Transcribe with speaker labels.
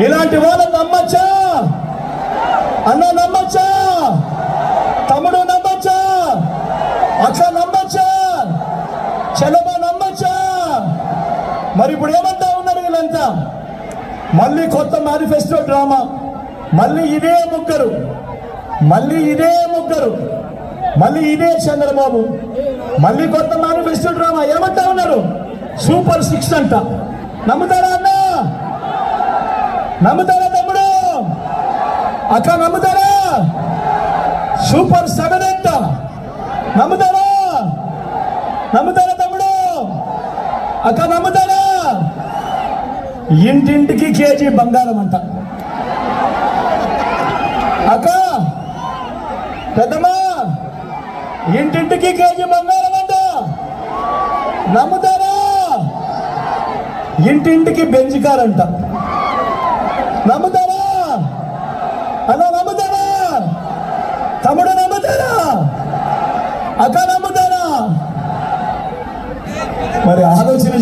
Speaker 1: ఇలాంటి వాళ్ళ నమ్మచ్చా? అన్న నమ్మచ్చా? తమ్ముడు నమ్మచ్చా? అక్క నమ్మచ్చా? చెలమ నమ్మచ్చా? మరి ఇప్పుడు ఏమంటా ఉన్నారు వీళ్ళంతా? మళ్ళీ కొత్త మేనిఫెస్టో డ్రామా. మళ్ళీ ఇదే ముగ్గురు. మళ్ళీ ఇదే ముగ్గురు. మళ్ళీ ఇదే చంద్రబాబు. మళ్ళీ కొత్త మేనిఫెస్టో డ్రామా. ఏమంటా ఉన్నారు? సూపర్ సిక్స్ అంట. నమ్ముతారా అన్నా? నమ్ముతారా తమ్ముడు? అక్క నమ్ముతారా? సూపర్ సెవెన్ అంట నమ్ముతారా? నమ్ముతారా తమ్ముడు? అక్క నమ్ముతారా? ఇంటింటికి కేజీ బంగారం అంట. అక్క పెద్దమ్మా ఇంటింటికి కేజీ బంగారం అంట. నమ్ముతారా? ఇంటింటికి బెంజ్ కార్ అంట నమ్ముతారా? అన్న నమ్ముతారా? తమ్ముడు నమ్ముతారా? అక్క నమ్ముతారా? మరి ఆలోచన